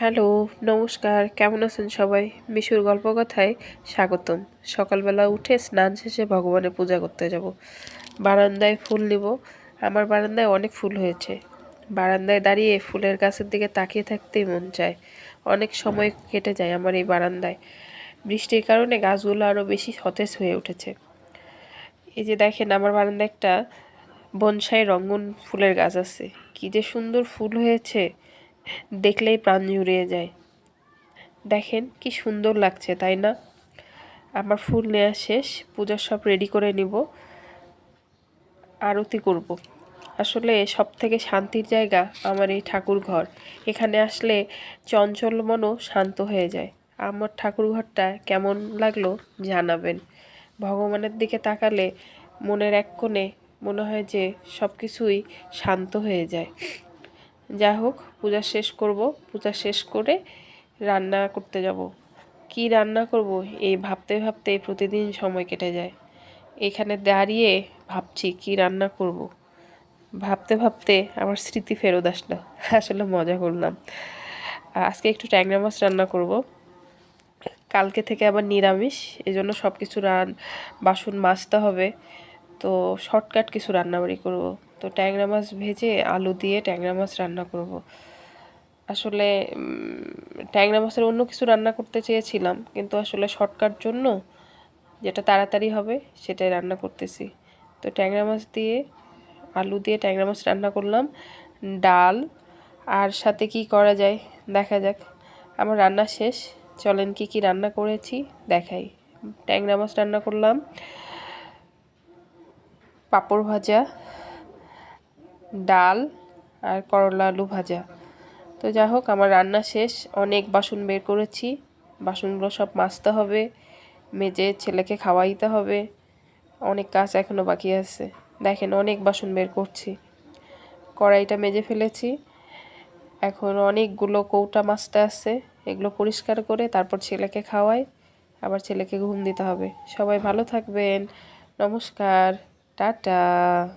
Hello, নমস্কার। কেমন আছেন সবাই? মিশুর গল্প কথায় স্বাগতম। সকালবেলা উঠে স্নান শেষে ভগবানের পূজা করতে যাব। বারান্দায় ফুল নিব। আমার বারান্দায় অনেক ফুল হয়েছে। বারান্দায় দাঁড়িয়ে ফুলের গাছের দিকে তাকিয়ে থাকতেই মন চায়। অনেক সময় কেটে যায় আমার এই বারান্দায়। বৃষ্টির কারণে গাছগুলো আরও বেশি সতেজ হয়ে উঠেছে। এই যে দেখেন, আমার বারান্দায় একটা বনসাই রঙ্গন ফুলের গাছ আছে। কী যে সুন্দর ফুল হয়েছে। দেখলেই প্রাণ জুড়িয়ে যায়। দেখেন কি সুন্দর লাগছে, তাই না? আমার ফুল নেওয়া শেষ পূজার সব রেডি করে নিব। আরতি করব। আসলে সব থেকে শান্তির জায়গা আমার এই ঠাকুর ঘর। এখানে আসলে চঞ্চল মনও শান্ত হয়ে যায়। আমার ঠাকুর ঘরটা কেমন লাগল জানাবেন। ভগবানের দিকে তাকালে মনের এক কোণে মনে হয় যে সব কিছুই শান্ত হয়ে যায়। যা হোক, পূজা শেষ করব। পূজা শেষ করে রান্না করতে যাব। কি রান্না করব? এই ভাবতে ভাবতে প্রতিদিন সময় কেটে যায়। এখানে দাঁড়িয়ে ভাবছি, কি রান্না করব। ভাবতে ভাবতে আমার স্মৃতি ফেরত আসলো। আসলে মজা করলাম। আজকে একটু ট্যাংরা মাছ রান্না করব। কালকে থেকে আবার নিরামিষ এই জন্য সব কিছু রান বাসন মাজতে হবে। তো শর্টকাট কিছু রান্নাবাড়ি করব। তো ট্যাংরা মাছ ভেজে আলু দিয়ে ট্যাংরা মাছ রান্না করব। আসলে ট্যাংরা মাছের অন্য কিছু রান্না করতে চেয়েছিলাম, কিন্তু আসলে শর্টকাট জন্য যেটা তাড়াতাড়ি হবে সেটাই রান্না করতেছি। তো ট্যাংরা মাছ দিয়ে আলু দিয়ে ট্যাংরা মাছ রান্না করলাম, ডাল, আর সাথে কি করা যায় দেখা যাক। আমার রান্না শেষ, চলেন কি কি রান্না করেছি দেখাই। ট্যাংরা মাছ রান্না করলাম, পাঁপড় ভাজা ডাল আর করলা আলু ভাজা। তো যা হোক, আমার রান্না শেষ। অনেক বাসন বের করেছি। বাসনগুলো সব মাজতে হবে। মেজে ছেলেকে খাওয়াইতে হবে। অনেক কাজ এখনও বাকি আছে। দেখেন, অনেক বাসন বের করছি। কড়াইটা মেজে ফেলেছি। এখন অনেকগুলো কৌটা মাছতে আছে। এগুলো পরিষ্কার করে তারপর ছেলেকে খাওয়াই। আবার ছেলেকে ঘুম দিতে হবে। সবাই ভালো থাকবেন। নমস্কার। টাটা।